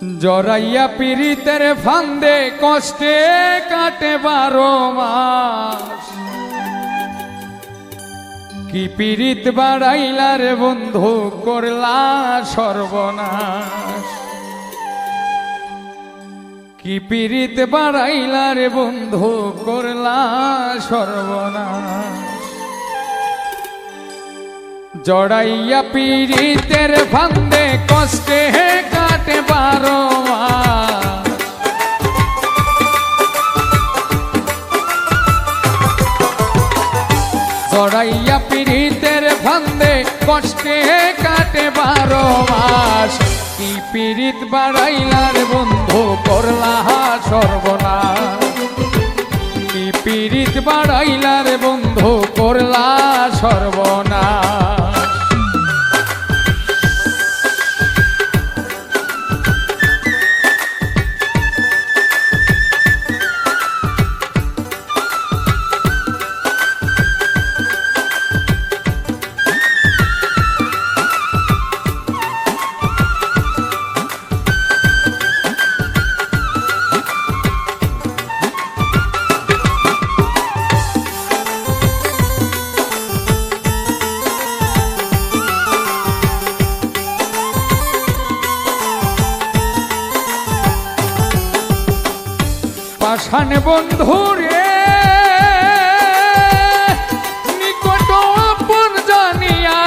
জরাইয়া পীড়িতের ফান্দে কষ্টে কাটে বারো মাস। কি পীড়িত বাড়াইলার বন্ধু, করলা সর্বনাশ। কি পীড়িত বাড়াইলার বন্ধু, করলা সর্বনাশ। জড়াইয়া পীড়িতের ফান্দে কষ্টে কাটে বারো জড়াইয়া পীড়িতের ফান্দে কষ্টে কাটে বারো মাস। কি পীড়িত বাড়াইলার বন্ধু করলা সর্বনাশ। পীড়িত বাড়াইলার বন্ধু করলা সর্বনাশ। পাষাণ বন্ধু রে। নিকট আপন জানিয়া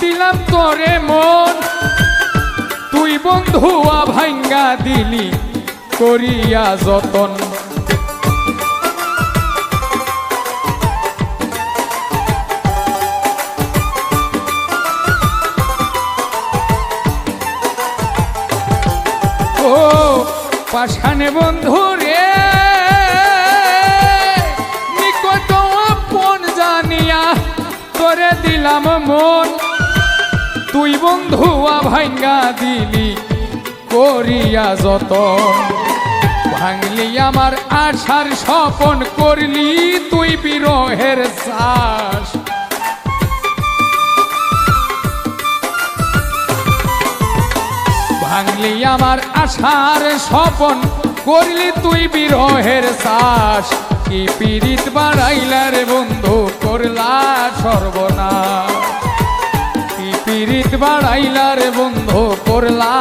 দিলাম তোরে মন। তুই বন্ধু ভাঙ্গা দিলি করিয়া যতন। পাষাণে বন্ধু দিলাম মন। তুই বন্ধু ভাঙ্গা দিলি করিয়া যত ভাঙলি আমার আশার স্বপন, করলি তুই বিরহের শ্বাস ভাঙলি আমার আশার স্বপন, করলি তুই বিরহের শ্বাস কি পীড়িত বাড়াইলার বন্ধু? করলা সর্বনা কি পীড়িত বাড়াইলার বন্ধু? করলা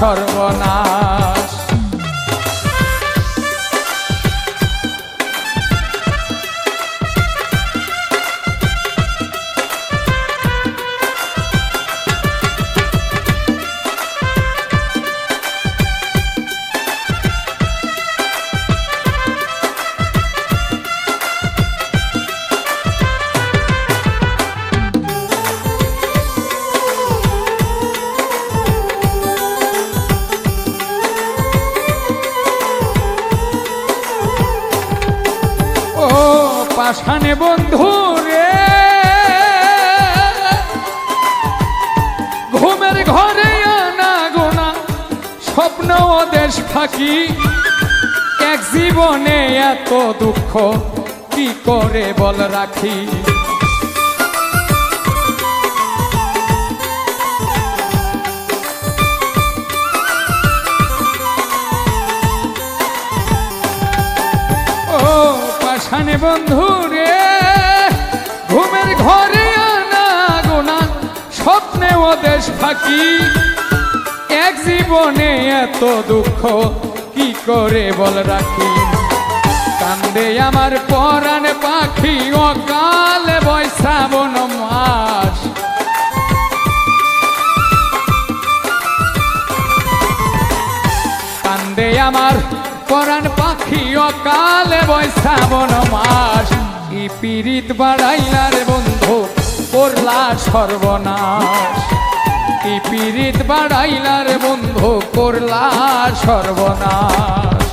সর্বনাশ। পাষাণে বন্ধু রে। ঘুমের ঘরে আনা গোনা, স্বপ্ন ও দেশ ফাঁকি। এক জীবনে এত দুঃখ, কি করে বল রাখি? পাষাণে বন্ধু রে, ঘুমের ঘরে আনা গোনা, স্বপ্নে ও দেশ ফাঁকি। এক জীবনে এত দুঃখ, কি করে বল রাখি? কান্দে আমার পরাণ পাখি অকালে। আমার পরাণ পাখি অকালে বৈশাবন মাস। ই পীড়িত বাড়াইলার বন্ধু, করলা সর্বনাশ। ই পীড়িত বাড়াইলার বন্ধু, করলা সর্বনাশ।